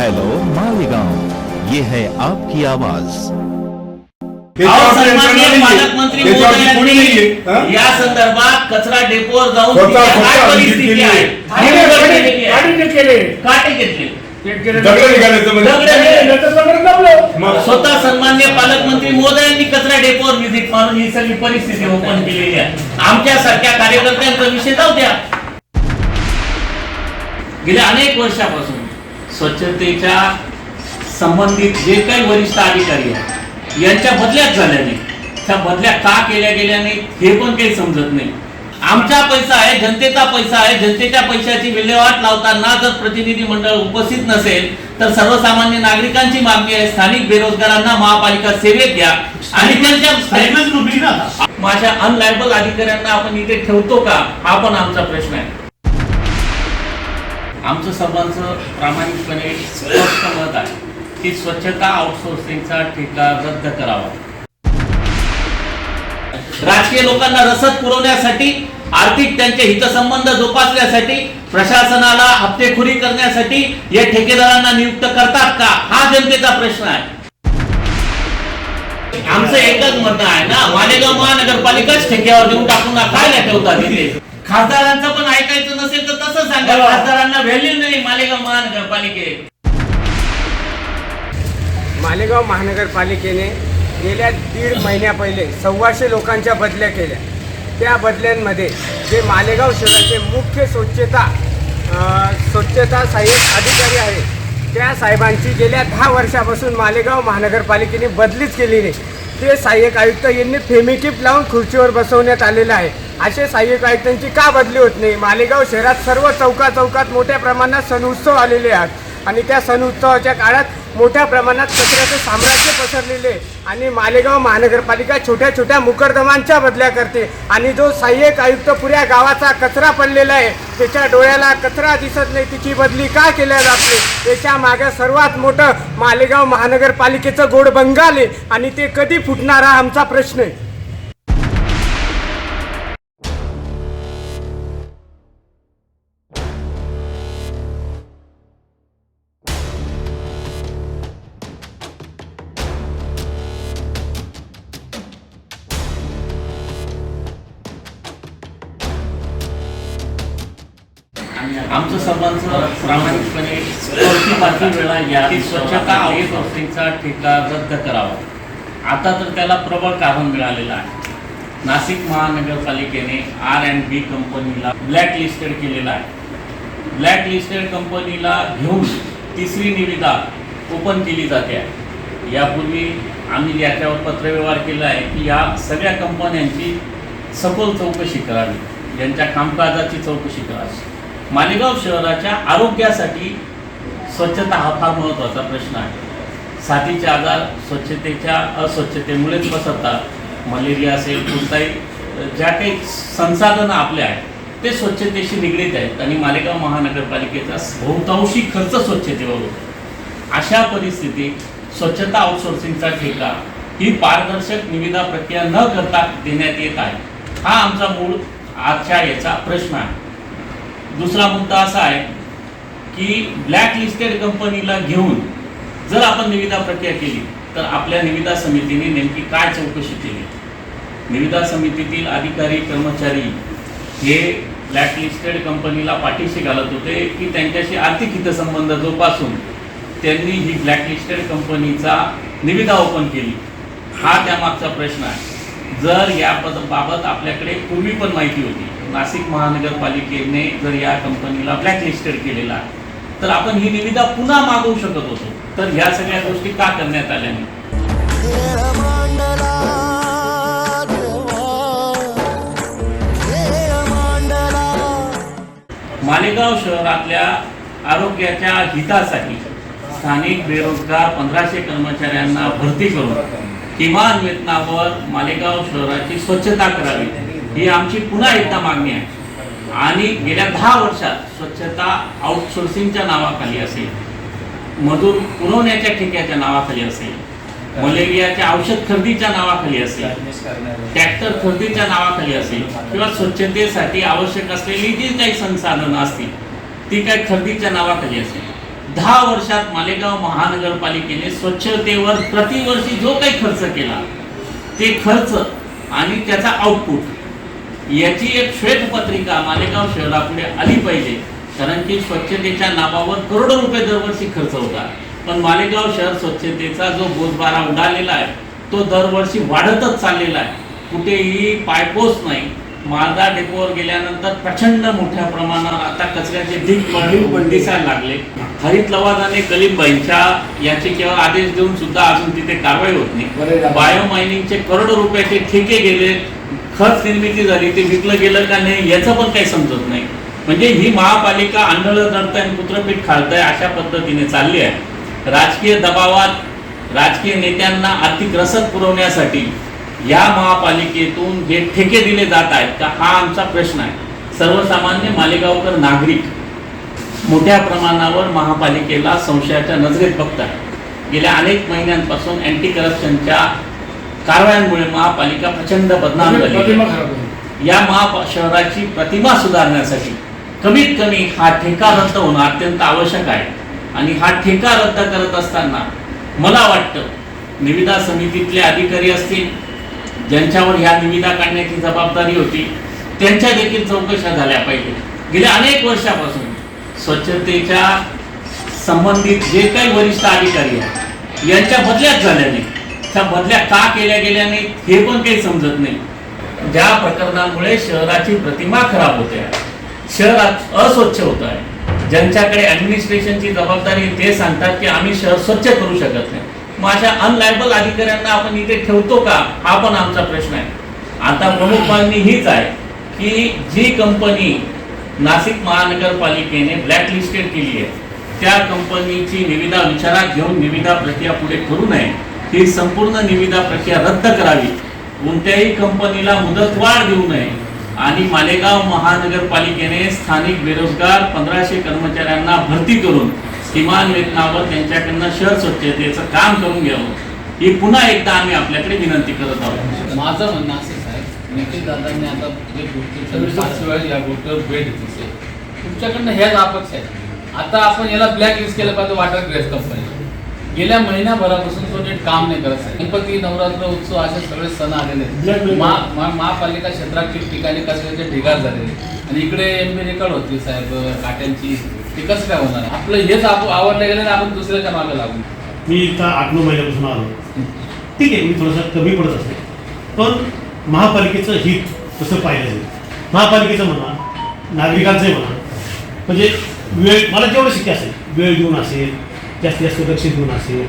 Hello Malegaon ये है आपकी आवाज़। पालकमंत्री त्याच्यावरती कोणी नाहीये, हा? महोदयांनी या संदर्भात कचरा डेपोवर जाऊन स्वतः- तिथे स्वतः काय visit परिस्थिती केली. आहे आणि आणि उघड गाडी- आहे. गाडीने केले काटे घेतले दगड निघाले तर दगड हे- नंतर सगळं जमलं. मग स्वतः सन्मान्य पालकमंत्री महोदयांनी कचरा डेपोवर व्हिजिट मारून ही सगळी परिस्थिती ओपन केलेली आहे. आमच्या सारख्या कार्यकर्त्यांचा विषय जाऊ द्या. गेल्या अनेक वर्षापासून स्वच्छतेच्या संबंधित जे काही वरिष्ठ अधिकारी आहेत यांच्या बदल्याच झाल्या नाही त्या बदल्या का केल्या गेल्या नाही हे पण काही समजत नाही. आमचा पैसा आहे जनतेचा पैसा आहे जनतेच्या पैशाची विल्हेवाट लावताना जर प्रतिनिधी मंडळ उपस्थित नसेल तर सर्वसामान्य नागरिकांची मागणी आहे स्थानिक बेरोजगारांना महापालिका सेवेत घ्या आणि त्यांच्या माझ्या अनलायबल अधिकाऱ्यांना आपण इथे ठेवतो का? हा पण आमचा प्रश्न आहे. आमचं सर्वांचं प्रामाणिकपणे स्पष्ट मत आहे की स्वच्छता आउटसोर्सिंगचा ठेका रद्द करावा. राजकीय लोकांना रसद पुरवण्यासाठी आर्थिक त्यांचे हितसंबंध जोपासण्यासाठी प्रशासनाला हप्तेखोरी करण्यासाठी या ठेकेदारांना नियुक्त करतात का? हा जनतेचा प्रश्न आहे. आमचं एकच म्हणणं आहे ना मालेगाव महानगरपालिकाच ठेक्यावर देऊन टाकून काय ठेवतात खासदारांचं पण ऐकायचं नसेल तर तसं सांगा. खासदारांना व्हॅल्यू नाही. मालेगाव महानगरपालिकेत मालेगाव महानगरपालिकेने गेल्या दीड महिन्या पहिले सव्वाशे लोकांच्या बदल्या केल्या. त्या बदल्यांमध्ये जे मालेगाव शहराचे मुख्य स्वच्छता अ, स्वच्छता सहाय्यक अधिकारी आहेत त्या साहेबांची गेल्या दहा वर्षापासून मालेगाव महानगरपालिकेने बदलीच केली नाही. ते सहाय्यक आयुक्त यांनी फेमिकिप लावून खुर्चीवर बसवण्यात आलेलं आहे. असे सहाय्यक आयुक्तांची का बदली होत नाही? मालेगाव शहरात सर्व चौका चौकात मोठ्या प्रमाणात सण उत्सव आलेले आहेत. आणि त्या सण उत्सवाच्या काळात मोठ्या प्रमाणात कचऱ्याचं साम्राज्य पसरलेले आहे. आणि मालेगाव महानगरपालिका छोट्या छोट्या मुकरदमांच्या बदल्या करते. आणि जो सहाय्यक आयुक्त पुऱ्या गावाचा कचरा पडलेला आहे त्याच्या डोळ्याला कचरा दिसत नाही तिची बदली का केल्या जाते त्याच्यामागे सर्वात मोठं मालेगाव महानगरपालिकेचं गोड बंगाल आहे. आणि ते कधी फुटणार आमचा प्रश्न आहे. आमचं सर्वांचं प्रामाणिकपणे पाचवी वेळा या स्वच्छता आउटसोर्सिंगचा ठेका रद्द करावा. आता तर त्याला प्रबळ कारण मिळालेलं आहे. नाशिक महानगरपालिकेने आर अँड बी कंपनीला ब्लॅक लिस्टेड केलेला आहे. ब्लॅक लिस्टेड कंपनीला घेऊन तिसरी निविदा ओपन केली जाते. आहे यापूर्वी आम्ही याच्यावर पत्रव्यवहार केला आहे की या सगळ्या कंपन्यांची सखोल चौकशी करावी. यांच्या कामकाजाची चौकशी करावी. मालेगाव शहराच्या आरोग्यासाठी स्वच्छता हा फार महत्त्वाचा प्रश्न आहे. साथीचे आजार स्वच्छतेच्या अस्वच्छतेमुळेच पसरतात. मलेरिया असेल कोणताही ज्या काही संसाधनं आपले आहेत ते स्वच्छतेशी निगडीत आहेत आणि मालेगाव महानगरपालिकेचा बहुतांशी खर्च स्वच्छतेवर होतो. अशा परिस्थितीत स्वच्छता आउटसोर्सिंगचा ठेका ही पारदर्शक निविदा प्रक्रिया न करता देण्यात येत आहे. हा आमचा मूळ आजच्या याचा प्रश्न आहे. दुसरा मुद्दा असा आहे की ब्लॅक लिस्टेड कंपनीला घेऊन जर आपण निविदा प्रक्रिया केली तर आपल्या निविदा समितीने नेमकी काय चौकशी केली? निविदा समितीतील अधिकारी कर्मचारी हे ब्लॅक लिस्टेड कंपनीला पाठीशी घालत होते की त्यांच्याशी आर्थिक हितसंबंध जोपासून त्यांनी ही ब्लॅक लिस्टेड कंपनीचा निविदा ओपन केली. हा त्यामागचा प्रश्न आहे. जर या बाबत आपल्याकडे पूर्वी पण माहिती होती नाशिक महानगरपालिकेने जर या कंपनीला ब्लॅकलिस्टेड केलेला आहे तर आपण ही निविदा पुन्हा मागवू शकत होतो. तर ह्या सगळ्या गोष्टी का करण्यात आल्या नाही? मालेगाव शहरातल्या आरोग्याच्या हितासाठी स्थानिक बेरोजगार पंधराशे कर्मचाऱ्यांना भरती करून किमान वेतनावर मालेगाव शहराची स्वच्छता करावी. ही आमची पुन्हा एकदा मागणी आहे. आणि गेल्या दहा वर्षात स्वच्छता आउटसोर्सिंगच्या नावाखाली असेल मजूर पुरवण्याच्या ठेक्याच्या नावाखाली असेल मलेरियाच्या औषध खरेदीच्या नावाखाली असेल ट्रॅक्टर खरेदीच्या नावाखाली असेल किंवा स्वच्छतेसाठी आवश्यक असलेली जी काही संसाधनं असतील ती काही खरेदीच्या नावाखाली असेल. दहा वर्षात मालेगाव महानगरपालिकेने स्वच्छतेवर प्रतिवर्षी जो काही खर्च केला ते खर्च आणि त्याचा आउटपुट याची एक श्वेतपत्रिका मालेगाव शहरापुढे आली पाहिजे. कारण की स्वच्छतेच्या नावावर करोडो रुपये दरवर्षी खर्च होता पण मालेगाव शहर स्वच्छतेचा जो बोजबारा उडालेला आहे तो दरवर्षी वाढतच चाललेला आहे. कुठेही पायपोस नाही. मालदा डेपोवर गेल्यानंतर प्रचंड मोठ्या प्रमाणावर आता कचऱ्याचे ढीग पडले. दिसायला लागले. हरित लवादाने कलीमबाईंच्या याचिकेवर आदेश देऊन सुद्धा अजून तिथे कारवाई होत नाही. बायो मायनिंगचे करोडो रुपयाचे ठेके गेले. खत निर्मिती झाली. ते विकलं गेलं का नाही याचं पण काही समजत नाही. म्हणजे ही महापालिका आंधळं नडतंय आणि कुत्रपीठ खालतंय अशा पद्धतीने चालली आहे. राजकीय दबावात राजकीय नेत्यांना आर्थिक रसद पुरवण्यासाठी या महापालिकेतून हे ठेके दिले जात आहेत का हा आमचा प्रश्न आहे सर्वसामान्य मालेगावकर नागरिक मोठ्या प्रमाणावर महापालिकेला संशयाच्या नजरेत बघतात गेल्या अनेक महिन्यांपासून अँटी करप्शनच्या कारवायांमुळे महापालिका प्रचंड बदनाम झाली. खराब आहे. या महा शहराची प्रतिमा सुधारण्यासाठी कमीत कमी हा ठेका रद्द होणं अत्यंत आवश्यक आहे आणि हा ठेका रद्द करत असताना मला वाटतं निविदा समितीतले अधिकारी असतील ज्यांच्यावर ह्या निविदा काढण्याची जबाबदारी होती त्यांच्या देखील चौकशा झाल्या पाहिजे. गेल्या अनेक वर्षापासून स्वच्छतेच्या संबंधित जे काही वरिष्ठ अधिकारी आहेत यांच्या बदल्याच झाल्या नाही त्या बदल्या का केल्या गेल्या नाही हे पण काही समजत नाही. ज्या प्रकरणामुळे शहराची प्रतिमा खराब होते आहे, शहरात अस्वच्छ होत आहे. ज्यांच्याकडे ऍडमिनिस्ट्रेशनची जबाबदारी ते सांगतात की आम्ही शहर स्वच्छ करू शकत नाही. माझ्या अनलायबल अधिकाऱ्यांना आपण इथे ठेवतो का? हा पण आमचा प्रश्न आहे. आता प्रमुख मागणी हीच आहे की जी कंपनी नाशिक महानगरपालिकेने ब्लॅकलिस्टेड केली आहे त्या कंपनीची निविदा विचारात घेऊन निविदा प्रक्रिया पुढे करू नये. ही संपूर्ण निविदा प्रक्रिया रद्द करावी. कोणत्याही कंपनीला मुदतवाढ देऊ नये. आणि मालेगाव महानगरपालिकेने स्थानिक बेरोजगार पंधराशे कर्मचाऱ्यांना भरती करून किमान वेतनावर त्यांच्याकडनं शहर स्वच्छतेचं काम करून घ्यावं. ही पुन्हा एकदा आम्ही आपल्याकडे विनंती करत आहोत. माझं म्हणणं असंच आहे निखिल दादांनी आता जे गोष्टी पाच वेळा या गोष्टीवर भेट दिली तुमच्याकडनं ह्याच अपेक्षा आहेत. आता आपण याला ब्लॅक लिस्ट केलं पाहिजे वॉटर ग्रेस कंपनी गेल्या महिन्याभरापासून तो नीट काम नाही करत आहे. गणपती नवरात्र उत्सव असे सगळे सण आलेले आहेत. महा- महा- महापालिका क्षेत्रात ठिकठिकाणी कचऱ्याचे ढिगार झालेले आणि इकडे एम बी रेकॉर्ड होती साहेब काट्यांची. ते कसं काय होणार? आपलं हेच आपण आवडलं गेलं आणि आपण दुसऱ्याच्या मागे लागू. मी इथं आठ नऊ महिन्यापासून आलो. ठीक आहे मी थोडंसं कमी पडत असते. पण महापालिकेचं हित तसं पाहिलं जाईल महापालिकेचं म्हणा नागरिकांचंही म्हणा म्हणजे वेळ मला जेवढं शक्य असेल वेळ देऊन असेल जास्तीत जास्त लक्ष देऊन असेल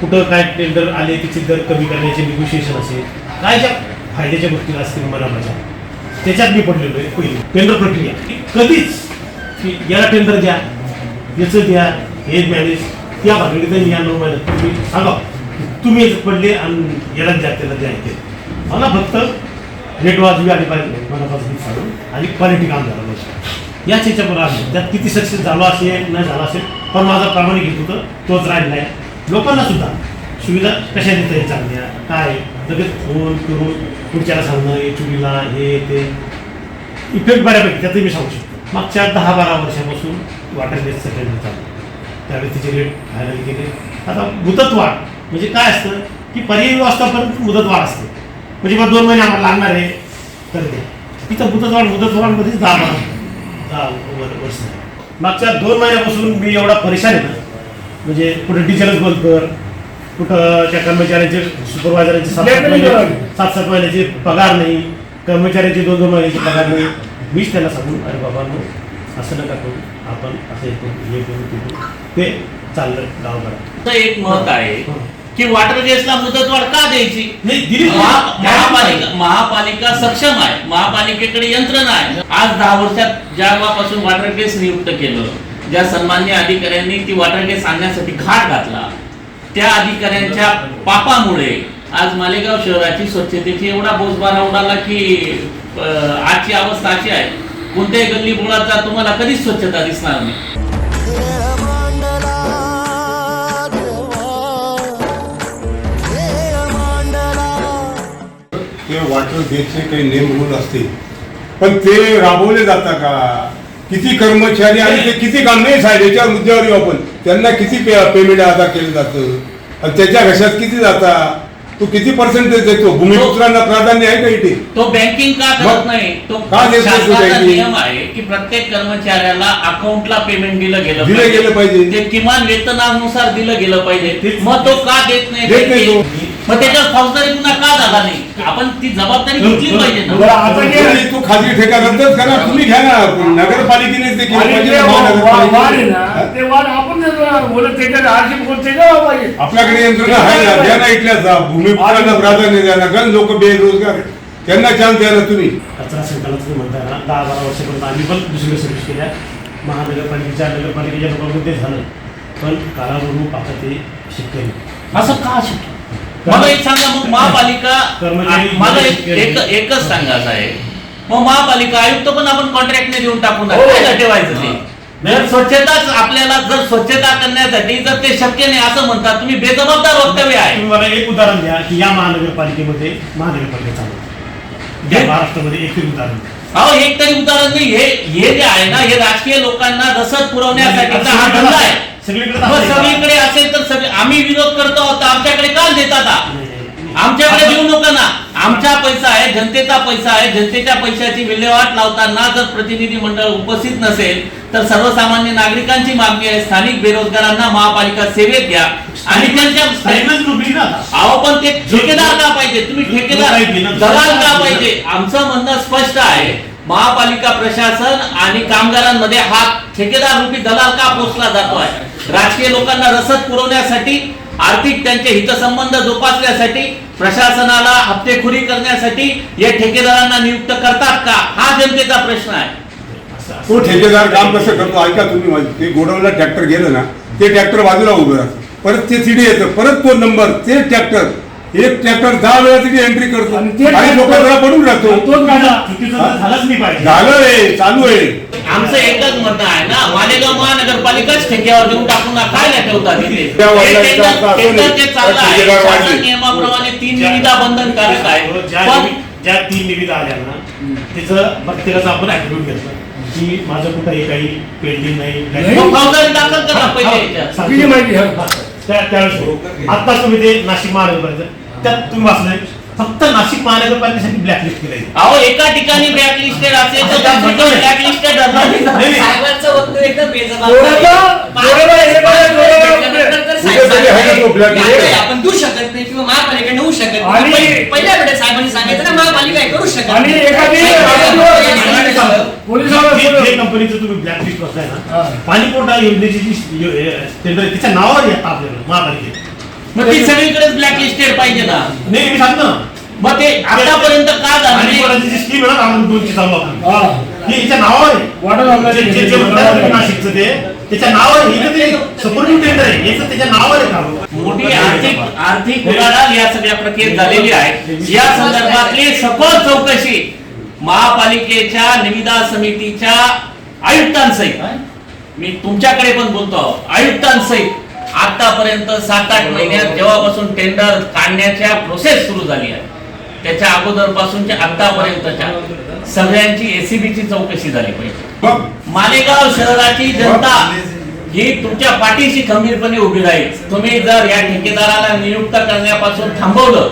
कुठं काय टेंडर आले तिचे दर कमी करण्याचे निगोशिएशन असेल काय ज्या फायद्याच्या गोष्टी असतील मला माझ्या त्याच्यात मी पडलेलो आहे पहिली. टेंडर प्रक्रिया. की कधीच की याला टेंडर द्या. याचं द्या. हे मॅनेज त्या भानगडीत या नऊ महिन्यात तुम्ही सांगा. तुम्ही पडले आणि याला द्या त्याला द्या इथे. मला फक्त रेट वाजवी आणि पाहिजे मनापासून सांगून आणि क्वालिटी काम झालं पाहिजे याच याच्यावर आहे त्यात किती सक्सेस झालो असेल नाही झाला असेल पण माझा प्रामाणिक घेत होतं तोच राहिला आहे. लोकांना सुद्धा सुविधा कशा देता येईल चांगल्या? काय? लगेच फोन करून पुढच्याला सांगणं हे चुरीला हे ते. इफेक्ट बऱ्यापैकी त्यातही मी सांगू शकतो. मागच्या दहा बारा वर्षापासून वॉटर बेस सेकंड चालू त्यावेळेस तिचे रेट फायनल केले. आता मुदतवाढ म्हणजे काय असतं? की पर्यायी व्यवस्थापर्यंत मुदतवाढ असते. म्हणजे मग दोन महिने आम्हाला लागणार आहे तर द्या तिथं मुदतवाढ मुदतवाढमध्येच दहा बारा दहा वर- वर्ष. मागच्या दोन महिन्यापासून मी एवढा परेशान आहे ना. म्हणजे कुठं डिझेलच बंद कर कुठं त्या कर्मचाऱ्यांचे सुपरवायझरांचे सात सात महिन्याचे पगार नाही कर्मचाऱ्यांचे दोन दोन महिन्याचे पगार नाही. मीच त्यांना सांगून अरे बाबांनो असं नका करू. आपण असं हे करू हे करू ते करू. ते चाललं गावभरात असं एक मत आहे की वॉटर गेसला मुदतवाढ का द्यायची? नाही दिली महा- महापालिका महापालिका सक्षम आहे. महापालिकेकडे यंत्रणा आहे. आज दहा वर्षात जेव्हापासून वॉटर गेस नियुक्त केलं ज्या सन्मान्य अधिकाऱ्यांनी ती वॉटर गेस आणण्यासाठी घाट घातला त्या अधिकाऱ्यांच्या पापामुळे आज मालेगाव शहराची स्वच्छतेची एवढा बोजबारा उडाला की आजची अवस्था अशी आहे. कोणत्याही गल्ली बोळाचा तुम्हाला कधीच स्वच्छता दिसणार नाही. खेळ ते वॉटर गेटचे काही नेम रूल असतील. पण ते राबवले जातात का? किती कर्मचारी आणि ते किती काम नाही साहेब याच्यावर मुद्द्यावर येऊ आपण. त्यांना किती पे पेमेंट अदा केलं जातं? आणि त्याच्या घशात किती जाता? तू किती पर्सेंटेज देतो? भूमिपुत्रांना प्राधान्य आहे का इथे? तो बँकिंग का करत मग नाही तो का देत नाही तो शासनाचा banking? नियम आहे की प्रत्येक कर्मचाऱ्याला अकाउंटला पेमेंट दिलं गेलं दिलं गेलं पाहिजे. ते किमान वेतनानुसार दिलं गेलं पाहिजे. तेच- मग तो का देत नाही? देत नाही तो. मग त्याच्यावर फौजदारी गुन्हा का झाला नाही? आपण ती जबाबदारी घेतली पाहिजे ना. बरं, आता तू खाजगी ठेका रद्दच करा तुम्ही घ्या ना. नगरपालिकेने ते केलं आणि पाहिजे जे वा- वा- वाढ आहे महानगरपालिकेने. ना, ते वाढ आपण आपल्याकडे यंत्रणा आहे ना द्या ना इथल्या भूमिपुत्रांना प्राधान्य द्या ना गण लोक बेरोजगार आहेत. त्यांना चान्स द्या ना तुम्ही. कचरा संकलनाचं तुम्ही म्हणताय ना दहा बारा वर्षापर्यंत आम्ही पण दुसरीकडे सर्व्हिस केल्या. महानगरपालिकेच्या नगरपालिकेच्या लोकांमध्ये ते झालं. पण कालावधून पाहता ते नाही. असं का शक्य? मला एक सांगा मग महापालिका कर्मचारी- मला एक एक- एकच सांगायचं आहे मग महापालिका आयुक्त पण आपण कॉन्ट्रॅक्टने देऊन टाकू ना हो. ठेवायचं ते. स्वच्छताच आपल्याला जर स्वच्छता करण्यासाठी जर ते शक्य नाही असं म्हणतात तुम्ही बेजबाबदार वक्तव्य आहे. तुम्ही मला एक उदाहरण द्या की या महानगरपालिकेमध्ये महानगरपालिका चालू या महाराष्ट्रामध्ये एक उदाहरण द्या. अहो एक तरी उदाहरण नाही हे हे जे आहे ना हे राजकीय लोकांना रसद पुरवण्यासाठीचा हा धंदा आहे. सगळीकडे असेल तर सगळे आम्ही विरोध करतो आहोत आमच्याकडे का देतात. आमच्याकडे देऊ नका ना. आमचा पैसा आहे जनतेचा पैसा आहे. जनतेच्या पैशाची विल्हेवाट लावताना जर प्रतिनिधी मंडळ उपस्थित नसेल तर सर्वसामान्य नागरिकांची मागणी आहे. स्थानिक बेरोजगारांना महापालिका सेवेत घ्या. आणि त्यांच्या. अहो पण ते ठेकेदार का पाहिजे? तुम्ही ठेकेदार. दलाल का पाहिजे? आमचं म्हणणं स्पष्ट आहे. महापालिका प्रशासन आणि कामगारांमध्ये हा ठेकेदार रूपी दलाल का पोचला जातो आहे राजकीय लोकांना रसद पुरवण्यासाठी आर्थिक त्यांचे हितसंबंध जोपासण्यासाठी प्रशासनाला हप्तेखोरी करण्यासाठी या ठेकेदारांना नियुक्त करतात का? हा जनतेचा प्रश्न आहे. तो ठेकेदार काम कसं करतो? ऐका तुम्ही माझं. ते गोडाऊनला ट्रॅक्टर गेलं ना ते ट्रॅक्टर बाजूला उभं राहतं. परत ते सीडी येतं परत तो नंबर ते ट्रॅक्टर एक ट्रॅक्टर दहा वेळा तिथे एंट्री करतो आणि लोक जरा पडून राहतो तोच झालंच नाही पाहिजे झालं रे चालू आहे आमचं एकच म्हणणं आहे ना मालेगाव महानगरपालिकाच ठेक्यावर देऊन टाकून ना काय नाही ठेवतात नाही. आहे नियमाप्रमाणे तीन निविदा बंधनकारक आहे ज्या पण ज्या तीन निविदा आल्या ना त्याचं प्रत्येकाचं आपण ऍटिट्यूड घेतलं की माझं काही नाही नाही. दाखल करा पहिले हा, याच्यात. सांगतो. किती माहिती आहे? त्या- त्यावेळेस आता तुम्ही ते नाशिक महानगरपालिका त्यात तुम्ही वाचलंय फक्त नाशिक महानगरपालिकेसाठी ब्लॅकलिस्ट केलंय अहो एका ठिकाणी ब्लॅकलिस्टेड असेल तर ब्लॅकलिस्टेड नाही, नाही. साहेबांचं वक्तव्य एकदम बेजबाबदार आहे. हे नाही. आपण देऊ शकत नाही किंवा महापालिका होऊ शकत नाही पण पहिल्या वेळेस साहेबांनी सांगितलं ना महापालिका हे करू शकत आणि नाही. एखादी- जे- जे. कंपनीचं तुम्ही ब्लॅकलिस्ट हा. ना पाणीपुरवठा योजनेची जी यो- टेंडर आहे, त्याच्या नावावर येतात आपल्याला महापालिकेत मग ती सगळीकडेच ब्लॅकलिस्टेड पाहिजे ना. नाही मी सांगतो. ना मग ते आतापर्यंत का झालं नाही? जी स्कीम आहे ना दोनची चालू आपली हा. हे याच्या नावावर आहे. वाटर आपल्याला जे- जे- जे म्हणतात ना तुम्ही नाशिकचं ते त्याच्या नावावर आहे. हे ते आहे. याचं त्याच्या नावावर आहे मोठी आर्थिक आर्थिक उलाढाल या सगळ्या प्रक्रियेत झालेली आहे. या संदर्भातली सखोल चौकशी महापालिकेच्या निविदा समितीच्या आयुक्तांसहित. मी तुमच्याकडे पण बोलतो आहोत. आयुक्तांसहित. आतापर्यंत सात आठ महिन्यात जेव्हापासून टेंडर काढण्याच्या प्रोसेस सुरू झाली आहे त्याच्या अगोदरपासूनच्या आतापर्यंतच्या सगळ्यांची एसीबीची चौकशी झाली पाहिजे मालेगाव शहराची जनता ही तुमच्या पाठीशी खंबीरपणे उभी राहील तुम्ही जर या ठेकेदाराला नियुक्त करण्यापासून थांबवलं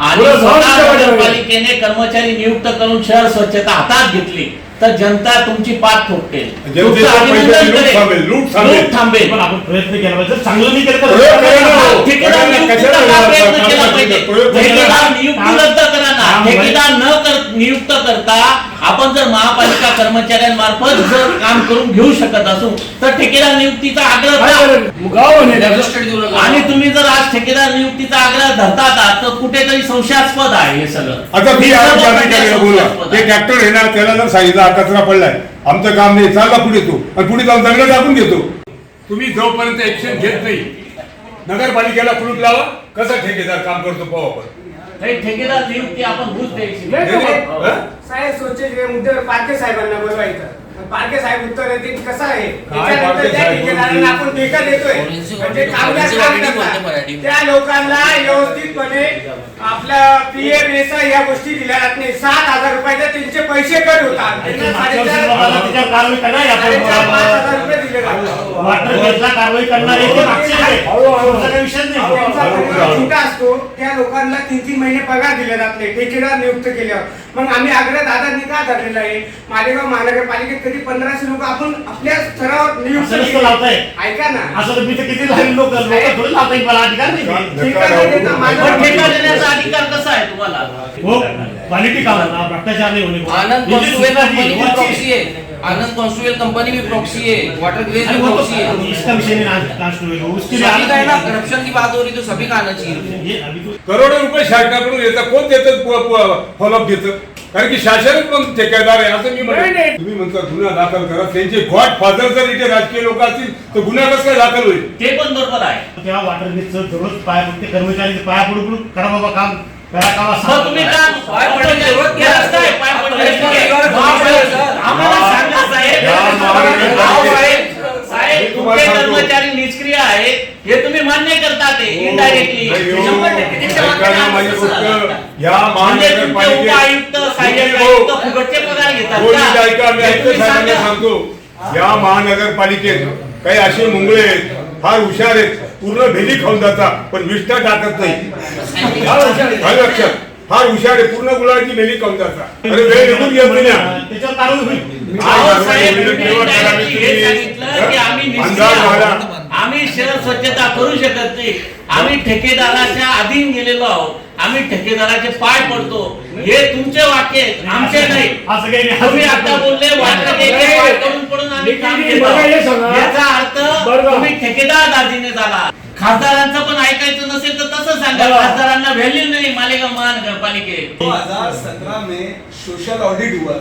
आणि. नगरपालिकेने कर्मचारी नियुक्त करून शहर स्वच्छता हातात घेतली तर जनता तुमची पाठ ठोकटेल तुमचं अभिनंदन लूट. थांबेल, लूट थांबेल. पण आपण प्रयत्न केला पाहिजे जर चांगलं नाही केलं प्रयोग तर करा ना. हा, ठेकेदार कशाला- नियुक्तीचा कशाला का प्रयत्न काम केला करतो? पाहिजे प्रयोग करा. ठेकेदार नियुक्ती काम- रद्द करा ना काम- ठेकेदार न कर नियुक्त करता आपण जर महापालिका कर्मचाऱ्यांमार्फत जर काम करून घेऊ शकत असू तर ठेकेदार नियुक्तीचा आग्रह. आणि तुम्ही जर आज ठेकेदार नियुक्तीचा आग्रह आहात, तर कुठेतरी संशयास्पद आहे हे सगळं. आता मी सर्व आरोग्य प्रकार अधिकाऱ्याला बोलला. संशयास्पद ते. ट्रॅक्टर ना त्याला जर सांगितलं हा कचरा पडलाय. आमचं काम नाही चालला पुढे तो. आणि पुढे जाऊन दगड टाकून घेतो. तुम्ही जोपर्यंत ऍक्शन घेत नाही नगरपालिकेला कुलूप लावा. कसा ठेकेदार काम करतो पाहू आपण? हे ठेकेदार नियुक्ती आपण घुस द्यायची. नाही, नाही, नाही. नाही. हं? साहेब स्वच्छतेच्या मुद्द्यावर पारखे साहेबांना बोलवायचं पारखे साहेब उत्तर देतील कसं आहे? त्याच्यानंतर त्या ठेकेदारांना आपण ठेका देतोय. म्हणजे कामगार काम करतात. त्या लोकांना व्यवस्थितपणे आपल्या पीएम या गोष्टी दिल्या जात नाही. सात हजार रुपयाचे त्यांचे पैसे कट होतात. त्यांना साडेचार पाच आपण. हजार रुपये दिले जातात. कारवाई करणार आहे ते मागचे आहे. पुढचा काही विषयच नाही त्यांचा परिवार छोटा असतो त्या लोकांना तीन तीन महिने पगार दिले जात नाही ठेकेदार नियुक्त केल्यावर. मग आम्ही आग्रह दादांनी का धरलेला आहे? मालेगाव महानगरपालिकेत कधी पंधराशे लोक आपण आपल्या स्तरावर नियुक्त असं नसतं केले. लावताय. ऐका ना. असं तर मी तर किती लहान लोक लोक थोडी लावता येईल मला अधिकार नाही. ठेका न देता माझं पण ठेका देण्याचा अधिकार कसा आहे तुम्हाला? हो क्वालिटी होणार? भ्रष्टाचार नाही होणे. Anand proxy Anand constituent company भी प्रॉक्सी है वाटर ग्रेज भी प्रॉक्सी है। इसका विषय नहीं ना कांस्टिट्यूशन उसके लिए सभी का है ना करप्शन की बात हो रही तो सभी का आना चाहिए। ये अभी तो करोडो रुपये शासनाकडून येतात कोण देतात फॉलोअप देतं कारण की शासनच पण ठेकेदार आहे असं मी म्हणतो. तुम्ही म्हणता गुन्हा दाखल करा. त्यांचे गॉड फादर जर इथे राजकीय लोक असतील तर गुन्हा कसं काय दाखल होईल? ते पण बरोबर आहे. तेव्हा वॉटर गेटचं दररोज पाया फक्त कर्मचारी पाया पडून करा बाबा कामा. मग तुम्ही काम पाय पडण्याची जरूरत नाही. गरज काय? पाय पडण्याची पाय गरज पडण्याची नाही. गरज आम्हाला सांगा साहेब या महानगरपालिकेत- अहो, साहेब साहेब मी तुम्हाला कुठले सांगतो. कर्मचारी निष्क्रिय आहेत हे तुम्ही मान्य करता ते इनडायरेक्टली नाही, हो. शंभर टक्के त्याच्या माझी गोष्ट? या म्हणजे तुमचे महानगरपालिकेत उपायुक्त सहाय्यक हो. आयुक्त फुकटचे पगार घेतात हो, का? नीट ऐका मी हे ऐकतो तुम्ही साहेबांना सांगा. सांगतो या महानगरपालिकेत काही असे मुंगळे आहेत फार हुशार आहेत. पूर्ण भेली खाऊन जातात पण विष्ठा टाकत नाही. लक्षात फार हुशार आहे पूर्ण गुलाची खाऊन जातात अरे वेळ निघून ना की आम्ही शहर स्वच्छता करू शकत नाही. आम्ही ठेकेदाराच्या अधीन गेलेलो आहोत. आम्ही ठेकेदाराचे पाय पडतो. हे तुमचे वाक्य आमचे नाही. असं काही नाही. तुम्ही आता बोलले वाटलं की एके पाय पडून आम्ही काम केलं. याचा अर्थ. तुम्ही ठेकेदार दादीने झाला. खासदारांचं पण ऐकायचं नसेल तर तसं सांगा. खासदारांना व्हॅल्यू नाही. मालेगाव महानगरपालिकेत. दो हजार सत्रह में सोशल ऑडिट हुआ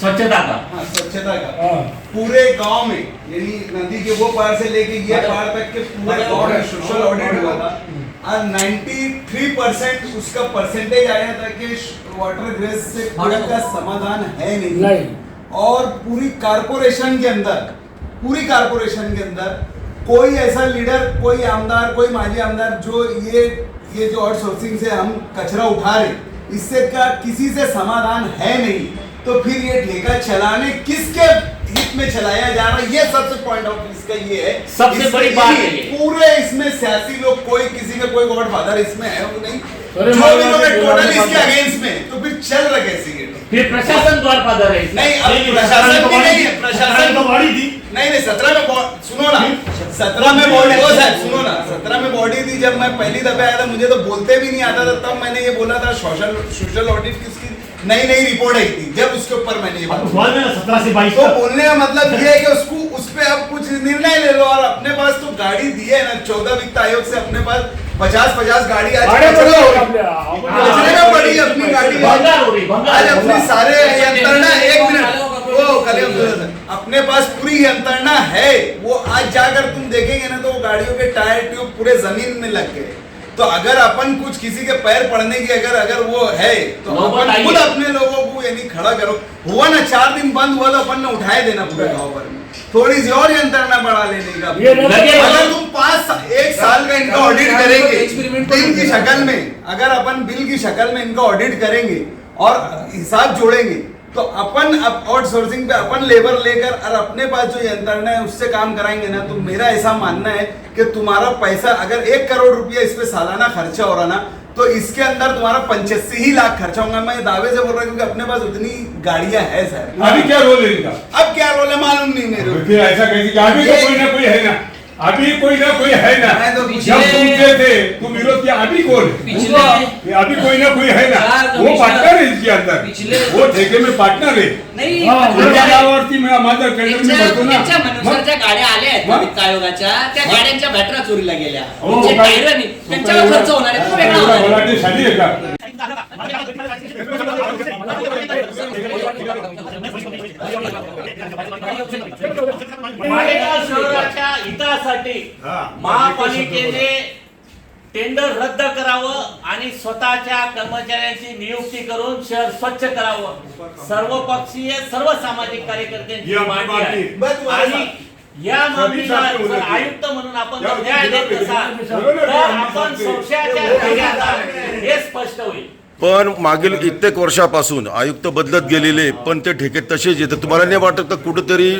स्वच्छता का? हाँ स्वच्छता का। पूरे गांव में यानी नदी के वो पार से लेके ये पार तक के पूरे गांव में सोशल ऑडिट हुआ था. और 93 परसेंट उसका परसेंटेज आया था कि वाटर ग्रेस से कोई का समाधान है नहीं। नहीं। और पूरी कारपोरेशन के अंदर पूरी कारपोरेशन के अंदर कोई ऐसा लीडर कोई आमदार कोई माजी आमदार जो ये ये जो आउटसोर्सिंग से हम कचरा उठा रहे इससे का किसी से समाधान है नहीं? तो फिर ये ठेका चलाने किसके हित में चलाया जा रहा है? ये सबसे पॉइंट ऑफ़ इसका ये है। सबसे बड़ी बात है पूरे इसमें सियासी लोग कोई किसी का कोई गॉड फादर इसमें है वो नहीं। जो भी लोग टोटल इसके अगेंस्ट में। तो फिर चल रहा कैसे ये फिर प्रशासन द्वार फादर है नहीं अब प्रशासन भी नहीं है प्रशासन तो बॉडी थी। नहीं नहीं सत्रह में सुनो ना। सत्रह में बॉडी हो साहब सुनो ना सत्रह में बॉडी थी जब मैं पहली दफे आया था मुझे तो बोलते भी नहीं आता था तब मैंने ये बोला था सोशल सोशल ऑडिट की उसकी नई नई रिपोर्ट आई थी जब उसके ऊपर मैंने ये बात बोल। में सत्रह से बाईस तो बोलने का मतलब ये है कि उसको उस पर अब कुछ निर्णय ले लो और अपने पास तो गाड़ी दी है ना चौदह वित्त आयोग से अपने पास पचास पचास गाड़ी आज कचरे में पड़ी अपनी गाड़ी। हो आज अपनी सारे यंत्रणा एक वो मिनट। वो अपने पास पूरी यंत्रणा है वो आज जाकर तुम देखेंगे ना तो वो गाड़ियों के टायर ट्यूब पूरे ज़मीन में लग गए। तो अगर अपन कुछ किसी के पैर पड़ने की अगर अगर वो है तो अपन खुद अपने लोगों को यानी खड़ा करो। हुआ ना चार दिन बंद हुआ तो अपन ने उठाए देना पूरे गाँव भर में। थोड़ी सी और यंत्रणा बढ़ा लेने का। अगर तुम पाँच एक साल का इनका ऑडिट करेंगे बिल की शक्ल में अगर अपन बिल की शक्ल में इनका ऑडिट करेंगे और हिसाब जोड़ेंगे तो अपन अब आउटसोर्सिंग पे अपन लेबर लेकर और अपने पास जो यंत्रणा है उससे काम कराएँगे ना तो मेरा ऐसा मानना है कि तुम्हारा पैसा अगर एक करोड़ रुपया इस पे सालाना खर्चा हो रहा ना तो इसके अंदर तुम्हारा पंचासी ही लाख खर्चा होगा। मैं दावे से बोल रहा हूँ क्योंकि अपने पास उतनी गाड़ियाँ है सर। अभी क्या रोल है इनका? अब क्या रोल है? मालूम नहीं मेरे ऐसा तो कोई ना कोई है ना। अभी कोई ना कोई है ना। तो जब तुम थे तुम विरोध किया अभी कौन है? पिछले अभी कोई ना कोई है ना। वो पार्टनर है इसके अंदर। पिछले- वो ठेके में पार्टनर है। नाही मी- माझं टेंडर मी भरतो ना। त्यांच्या मग मनुष्याच्या ज्या गाड्या आल्या आहेत ना मग? वित्त आयोगाच्या. त्या गाड्यांच्या चोरीला गेल्या. हो, त्यांच्यावर खर्च होणार आहे. तो वेगळा एवढा होणार आहे. मालेगाव शहराच्या हितासाठी. महापालिकेने टेंडर रद्द करावं आणि स्वतःच्या कर्मचाऱ्यांची नियुक्ती करून शहर स्वच्छ करावं. सर्वपक्षीय सर्व सामाजिक कार्यकर्त्यांची मागणी आहे. आणि या मागणीला जर. आयुक्त म्हणून आपण जर न्याय देत. नसाल तर. आपण संशयाच्या. हे स्पष्ट होईल पण मागील कित्येक वर्षापासून आयुक्त बदलत गेलेले पण ते ठेके तसेच येतात. तुम्हाला नाही वाटत का कुठंतरी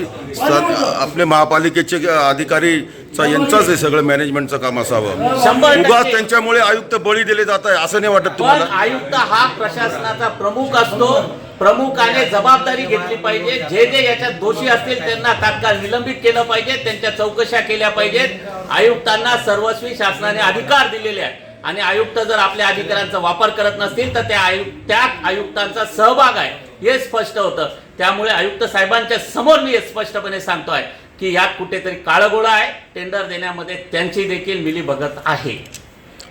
आपले महापालिकेचे अधिकारीचा यांचाच हे सगळं मॅनेजमेंटचं काम असावं? शंभर उगाच. त्यांच्यामुळे आयुक्त बळी दिले जात आहे असं नाही वाटत तुम्हाला? आयुक्त हा प्रशासनाचा प्रमुख असतो. प्रमुखाने जबाबदारी घेतली पाहिजे. जे जे याच्यात दोषी असतील त्यांना तात्काळ निलंबित केलं पाहिजे. त्यांच्या चौकशा केल्या पाहिजेत. आयुक्तांना सर्वस्वी शासनाने अधिकार दिलेले आहेत. आणि आयुक्त जर आपल्या अधिकारांचा वापर करत नसतील तर त्या आयुक्त त्यात आयुक्तांचा सहभाग आहे हे स्पष्ट होतं. त्यामुळे आयुक्त साहेबांच्या समोर मी स्पष्टपणे सांगतोय की यात कुठेतरी काळगोळा आहे टेंडर देण्यामध्ये त्यांची देखील मिली बघत आहे.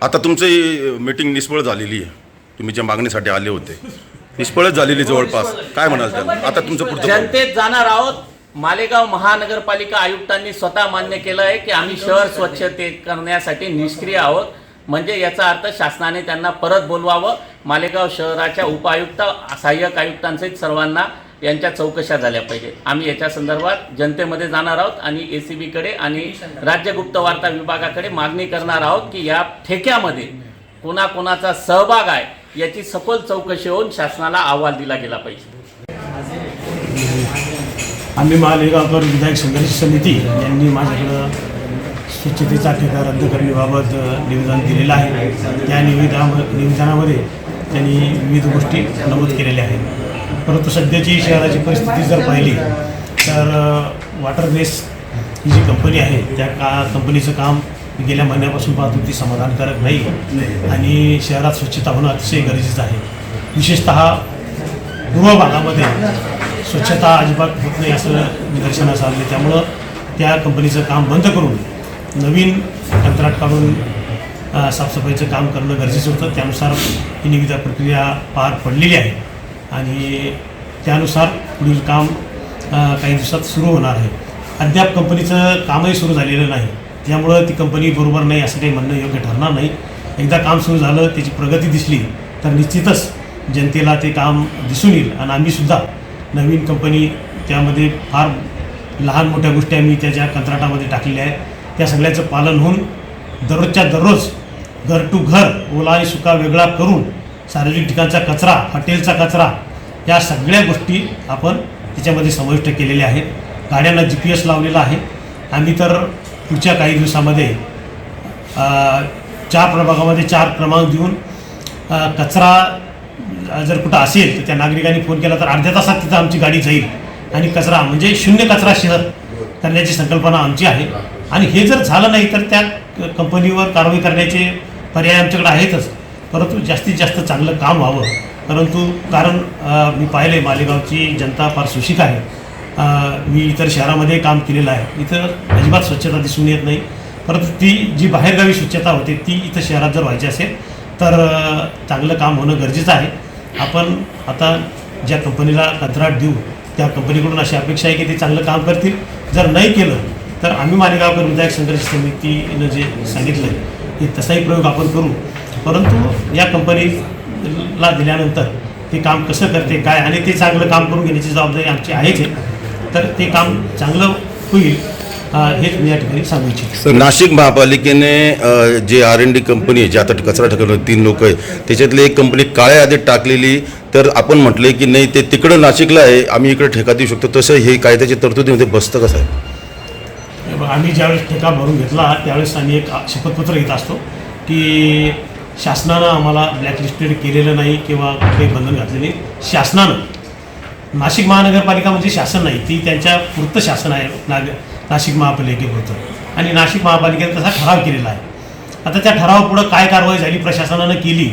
आता तुमची मीटिंग निष्फळ झालेली आहे. तुम्ही ज्या मागणीसाठी आले होते निष्फळच झालेली जवळपास. काय म्हणाल आता तुमचं पुढचं. जनतेत जाणार आहोत. मालेगाव महानगरपालिका आयुक्तांनी स्वतः मान्य केलं आहे की आम्ही शहर स्वच्छते करण्यासाठी निष्क्रिय आहोत. म्हणजे याचा अर्थ शासनाने त्यांना परत बोलवावं. मालेगाव शहराच्या उपायुक्त सहाय्यक आयुक्तांसहित सर्वांना यांच्या चौकशा झाल्या पाहिजेत आम्ही याच्या संदर्भात जनतेमध्ये जाणार आहोत आणि ए सी बीकडे आणि राज्य गुप्त वार्ता विभागाकडे मागणी करणार आहोत की या ठेक्यामध्ये कोणाकोणाचा सहभाग आहे याची सखोल चौकशी होऊन शासनाला अहवाल दिला गेला पाहिजे. आम्ही महालेगावकर विधायक संघर्ष समिती यांनी माझ्याकडं स्वच्छतेचा ठेका रद्द करण्याबाबत निवेदन दिलेलं आहे. त्या निवेदना निवेदनामध्ये त्यांनी विविध गोष्टी नमूद केलेल्या आहेत. परंतु सध्याची शहराची परिस्थिती जर पाहिली तर वॉटरनेस ही जी कंपनी आहे त्या का कंपनीचं काम गेल्या महिन्यापासून पाहतो ती समाधानकारक नाही. आणि शहरात स्वच्छता होणं अतिशय गरजेचं आहे. विशेषतः पूर्व भागामध्ये स्वच्छता अजिबात होत नाही असं निदर्शनास आले. त्यामुळं त्या कंपनीचं काम बंद करून नवीन कंत्राट काढून साफसफाईचं काम करणं गरजेचं होतं. त्यानुसार ही निविदा प्रक्रिया पार पडलेली आहे. आणि त्यानुसार पुढील काम काही दिवसात सुरू होणार आहे. अद्याप कंपनीचं कामही सुरू झालेलं नाही. त्यामुळं ती कंपनी बरोबर नाही असं काही म्हणणं योग्य ठरणार नाही. एकदा काम सुरू झालं त्याची प्रगती दिसली तर निश्चितच जनतेला ते काम दिसून येईल. आणि आम्हीसुद्धा नवीन कंपनी त्यामध्ये फार लहान मोठ्या गोष्टी आम्ही त्याच्या कंत्राटामध्ये टाकलेल्या आहेत त्या सगळ्याचं पालन होऊन दररोजच्या दररोज घर टू घर ओला आणि सुका वेगळा करून सार्वजनिक ठिकाणचा कचरा हॉटेलचा कचरा या सगळ्या गोष्टी आपण त्याच्यामध्ये समाविष्ट केलेल्या आहेत. गाड्यांना जी पी एस लावलेला आहे. आम्ही तर पुढच्या काही दिवसामध्ये चार प्रभागामध्ये चार क्रमांक देऊन कचरा जर कुठं असेल तर त्या नागरिकांनी फोन केला तर अर्ध्या तासात तिथं आमची गाडी जाईल. आणि कचरा म्हणजे शून्य कचरा शहर करण्याची संकल्पना आमची आहे. आणि हे जर झालं नाही तर त्या क- कंपनीवर कारवाई करण्याचे पर्याय आमच्याकडे आहेतच. परंतु जास्तीत जास्त चांगलं काम व्हावं. परंतु कारण मी पाहिलं आहे मालेगावची जनता फार सुशिक आहे. मी इतर शहरामध्ये काम केलेलं आहे. इथं अजिबात स्वच्छता दिसून येत नाही. परंतु ती जी बाहेरगावी स्वच्छता होते ती इथं शहरात जर व्हायची असेल तर चांगलं काम होणं गरजेचं आहे. आपण आता ज्या कंपनीला कंत्राट देऊ त्या कंपनीकडून अशी अपेक्षा आहे की ते चांगलं काम करतील. जर नाही केलं तर आम्ही मालेगावकर विधायक संघर्ष समितीनं जे सांगितलं की तसाही प्रयोग आपण करू. परंतु या कंपनीला दिल्यानंतर ते काम कसं करते काय आणि ते चांगलं काम करून घेण्याची जबाबदारी आमची आहेच आहे. तर ते काम चांगलं होईल हेच मी या ठिकाणी सांगू इच्छितो. नाशिक महापालिकेने जे आर एन डी कंपनी आहे जे आता कचरा ठेवलं तीन लोक आहे त्याच्यातली एक कंपनी काळ्या यादीत टाकलेली तर आपण म्हटले की नाही ते तिकडं नाशिकला आहे आम्ही इकडे ठेका देऊ शकतो. तसं हे कायद्याच्या तरतुदीमध्ये बसतं कसं आहे? आम्ही ज्यावेळेस ठेका भरून घेतला त्यावेळेस आम्ही एक शपथपत्र घेत असतो की शासनानं आम्हाला ब्लॅकलिस्टेड केलेलं नाही किंवा काही बंधन घातले नाही. शासनानं नाशिक महानगरपालिका म्हणजे शासन नाही ती त्यांच्या पुरतं शासन आहे नाग नाशिक महापालिकेपुरतं. आणि नाशिक महापालिकेने तसा ठराव केलेला आहे. आता त्या ठरावापुढं काय कारवाई झाली प्रशासनानं केली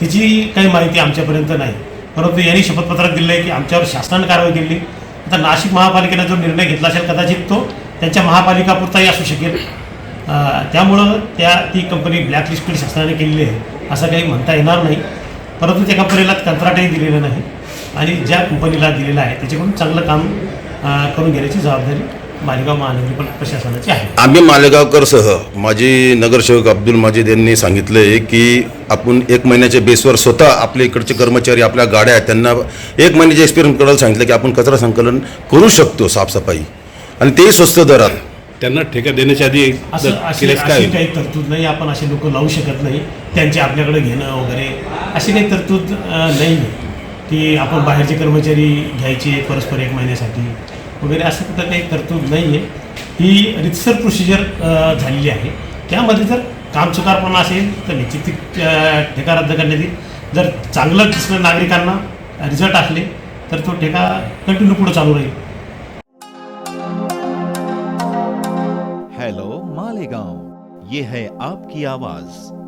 त्याची काही माहिती आमच्यापर्यंत नाही. परंतु यांनी शपथपत्रात दिलं आहे की आमच्यावर शासनानं कारवाई केली. आता नाशिक महापालिकेनं जो निर्णय घेतला असेल कदाचित तो त्यांच्या महापालिकापुरताही असू शकेल. त्यामुळं त्या ती कंपनी ब्लॅकलिस्टेड शासनाने केलेली आहे असं काही म्हणता येणार नाही. परंतु त्या कंपनीला कंत्राटही दिलेलं नाही आणि ज्या कंपनीला दिलेलं आहे त्याच्याकडून चांगलं काम करून घेण्याची जबाबदारी मालेगाव महानगरपाल प्रशासनाची आहे. आम्ही मालेगावकरसह माजी नगरसेवक अब्दुल माजिद यांनी सांगितलं आहे की आपण एक महिन्याच्या बेसवर स्वतः आपल्या इकडचे कर्मचारी आपल्या गाड्या आहेत त्यांना एक महिन्याचे एक्सपिरियन्स करायला सांगितलं की आपण कचरा संकलन करू शकतो साफसफाई. आणि तेही स्वस्त दरात. त्यांना ठेका देण्याच्या आधी असं जर अशी केल्यास काय अशी होईल? काही तरतूद नाही आपण असे लोक लावू शकत नाही. त्यांचे आपल्याकडे घेणं वगैरे अशी काही तरतूद अं, नाही. आहे की आपण बाहेरचे कर्मचारी घ्यायचे परस्पर एक महिन्यासाठी वगैरे असं तर काही तरतूद नाही आहे ही रितसर प्रोसिजर झालेली आहे. त्यामध्ये जर काम चुकारपणा असेल तर निश्चित ती, अं, ठेका रद्द करण्यात येईल. जर चांगलं दिसलं नागरिकांना रिझल्ट असले तर तो ठेका कंटिन्यू पुढे चालू राहील. ये है आपकी आवाज।